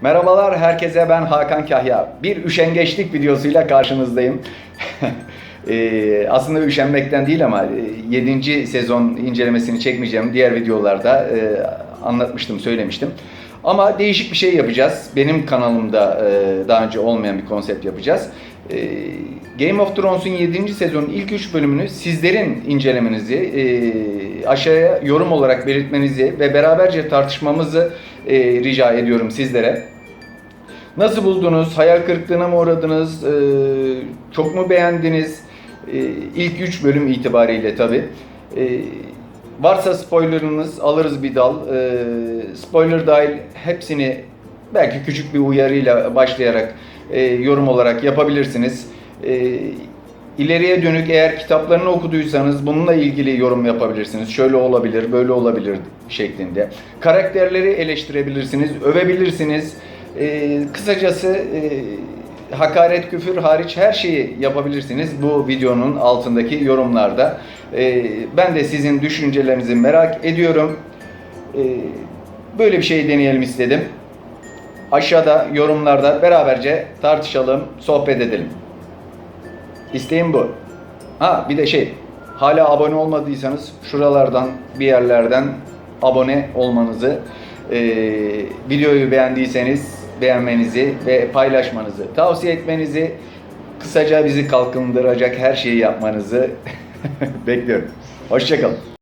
Merhabalar herkese ben Hakan Kahya. Bir üşengeçlik videosuyla karşınızdayım. Ee, aslında üşenmekten değil ama 7. sezon incelemesini çekmeyeceğim. Diğer videolarda e, anlatmıştım, söylemiştim. Ama değişik bir şey yapacağız. Benim kanalımda e, daha önce olmayan bir konsept yapacağız. E, Game of Thrones'un 7. sezonun ilk 3 bölümünü sizlerin incelemenizi, e, aşağıya yorum olarak belirtmenizi ve beraberce tartışmamızı e, rica ediyorum sizlere. Nasıl buldunuz? Hayal kırıklığına mı uğradınız? Ee, çok mu beğendiniz? Ee, ilk 3 bölüm itibariyle tabi. Varsa spoilerınız alırız bir dal. Ee, spoiler dahil hepsini belki küçük bir uyarıyla başlayarak e, yorum olarak yapabilirsiniz. Ee, ileriye dönük eğer kitaplarını okuduysanız bununla ilgili yorum yapabilirsiniz. Şöyle olabilir, böyle olabilir şeklinde. Karakterleri eleştirebilirsiniz, övebilirsiniz. Ee, kısacası e, hakaret, küfür hariç her şeyi yapabilirsiniz bu videonun altındaki yorumlarda. Ee, ben de sizin düşüncelerinizi merak ediyorum. Ee, böyle bir şey deneyelim istedim. Aşağıda yorumlarda beraberce tartışalım, sohbet edelim. İsteğim bu. Ha bir de şey, hala abone olmadıysanız şuralardan bir yerlerden abone olmanızı, e, videoyu beğendiyseniz beğenmenizi ve paylaşmanızı, tavsiye etmenizi, kısaca bizi kalkındıracak her şeyi yapmanızı bekliyorum. Hoşçakalın.